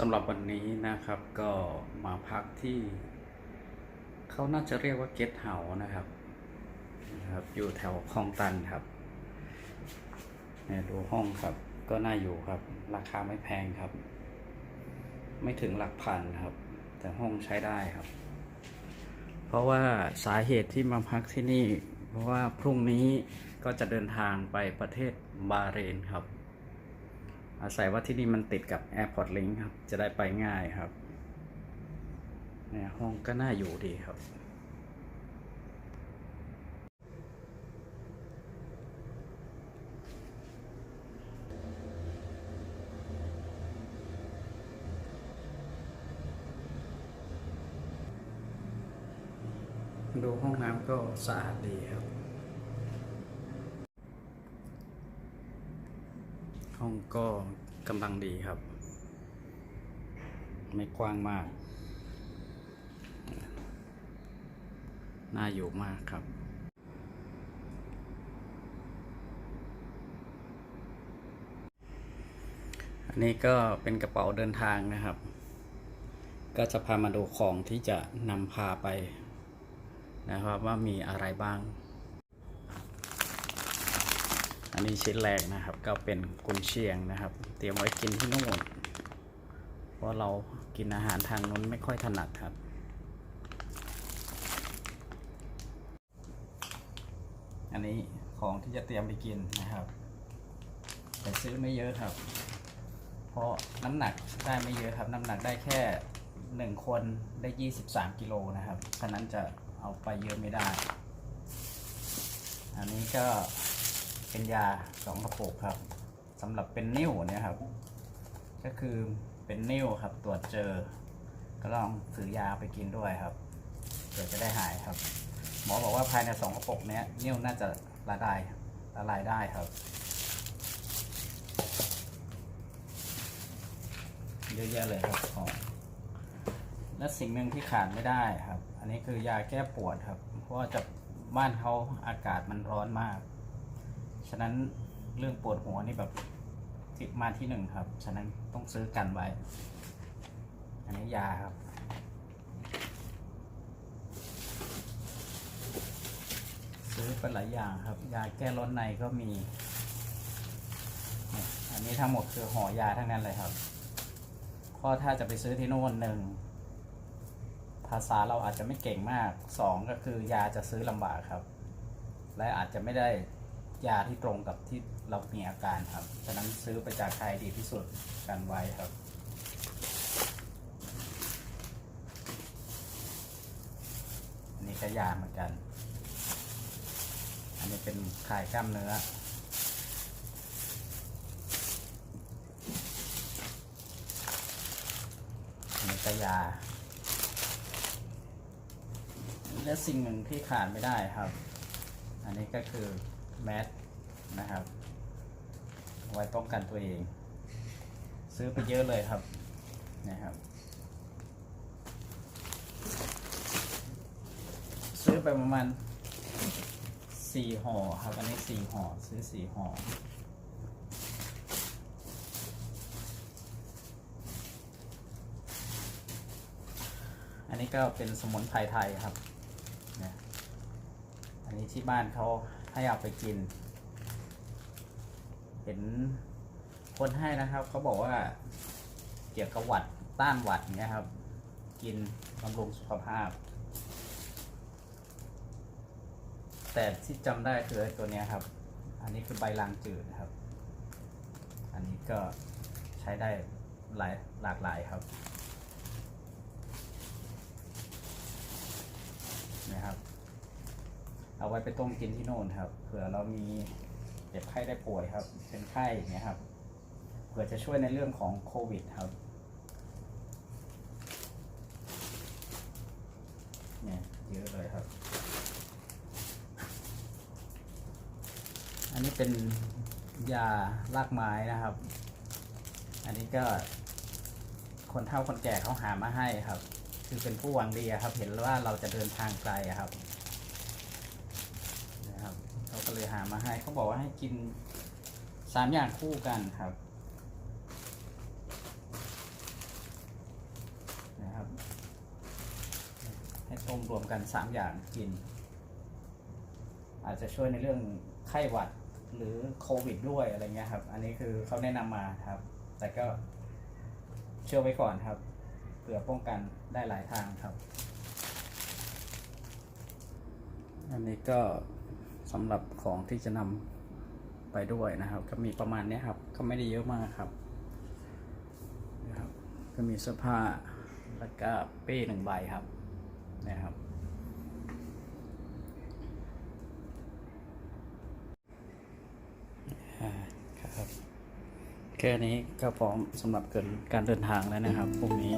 สำหรับวันนี้นะครับก็มาพักที่เขาน่าจะเรียกว่าเกสเฮาส์นะครับนะครับ อยู่แถวคลองตันครับเนี่ยดูห้องครับ ก็น่าอยู่ครับ ราคาไม่แพงครับ ไม่ถึงหลักพันครับ แต่ห้องใช้ได้ครับ เพราะว่าสาเหตุที่มาพักที่นี่ เพราะว่าพรุ่งนี้ก็จะเดินทางไปประเทศบาเรนครับ อาศัยว่าที่นี่มันติดกับ Airport Link ครับ จะได้ไปง่ายครับเนี่ยห้องก็น่าอยู่ดีครับดูห้องน้ำก็สะอาดดีครับ ห้องก็กำลังดีครับ ไม่กว้างมาก น่าอยู่มากครับ อันนี้ก็เป็นกระเป๋าเดินทางนะครับ ก็จะพามาดูของที่จะนำพาไปนะครับว่ามีอะไรบ้าง อันนี้ชิ้นแรกนะครับ ก็เป็นกุนเชียงนะครับ เตรียมไว้กินที่นู่นเพราะเรากินอาหารทางนู้นไม่ค่อยถนัดครับ อันนี้ของที่จะเตรียมไปกินนะครับ แต่ซื้อไม่เยอะครับ เพราะน้ำหนักได้ไม่เยอะครับ น้ำหนักได้แค่หนึ่งคนได้23กิโลนะครับ ฉะนั้นจะเอาไปเยอะไม่ได้ อันนี้ก็ เป็นยาสองกระปุกครับสำหรับเป็นนิ่วเนี่ยครับ ก็คือเป็นนิ่วครับตรวจเจอ ก็ลองซื้อยาไปกินด้วยครับเผื่อจะได้หายครับ หมอบอกว่าภายในสองกระปุกเนี้ยนิ่วน่าจะละลายละลายได้ครับเยอะแยะเลยครับของและสิ่งหนึ่งที่ขาดไม่ได้ครับ อันนี้คือยาแก้ปวดครับ เพราะว่าจะบ้านเขาอากาศมันร้อนมาก ฉะนั้นเรื่องปวดหัวนี่แบบติดมาที่หนึ่งครับ ฉะนั้นต้องซื้อกันไว้ อันนี้ยาครับ ซื้อไปหลายอย่างครับ ยาแก้ร้อนในก็มี อันนี้ทั้งหมดคือห่อยาทั้งนั้นเลยครับเพราะถ้าจะไปซื้อที่โน่นหนึ่งภาษาเราอาจจะไม่เก่งมากสองก็คือยาจะซื้อลำบากครับ และอาจจะไม่ได้ ยาที่ตรงกับที่เรามีอาการครับฉะนั้นซื้อไปจากใครดีที่สุดกันไว้ครับ อันนี้ก็ยาเหมือนกัน อันนี้เป็นคลายกล้ามเนื้อ อันนี้ก็ยา และสิ่งหนึ่งที่ขาดไม่ได้ครับ อันนี้ก็คือ แมสนะครับ ไว้ป้องกันตัวเอง ซื้อไปเยอะเลยครับนะครับ ซื้อไปประมาณสี่ห่อครับ อันนี้สี่ห่อซื้อสี่ห่ออันนี้ก็เป็นสมุนไพรไทยครับ อันนี้ที่บ้านเขา ให้เอาไปกิน เห็นคนให้นะครับเขาบอกว่าเกี่ยวกับหวัดต้านหวัดเนี้ยครับ กินบำรุงสุขภาพ แต่ที่จำได้คือตัวนี้ครับ อันนี้คือใบลางจืดนะครับ อันนี้ก็ใช้ได้หลายหลากหลายครับนะครับ เอาไว้ไปต้มกินที่โน่นครับ เผื่อเรามีเจ็บไข้ได้ป่วยครับ เป็นไข้เงี้ยครับ เผื่อจะช่วยในเรื่องของโควิดครับ เนี่ยเยอะเลยครับ อันนี้เป็นยารากไม้นะครับ อันนี้ก็คนเฒ่าคนแก่เขาหามาให้ครับ คือเป็นผู้หวังดีครับ เห็นว่าเราจะเดินทางไกลครับ มาให้เขาบอกว่าให้กินสามอย่างคู่กันครับนะครับ ให้ต้มรวมกันสามอย่างกิน อาจจะช่วยในเรื่องไข้หวัดหรือโควิดด้วยอะไรเงี้ยครับ อันนี้คือเขาแนะนำมาครับ แต่ก็เชื่อไว้ก่อนครับเผื่อป้องกันได้หลายทางครับ อันนี้ก็ สำหรับของที่จะนำไปด้วยนะครับ ก็มีประมาณนี้ครับ ก็ไม่ได้เยอะมากครับนะครับ ก็มีเสื้อผ้าแล้วก็เป้หนึ่งใบครับนะครับครับแค่นี้ก็พร้อมสำหรับเกินการเดินทางแล้วนะครับพรุ่งนี้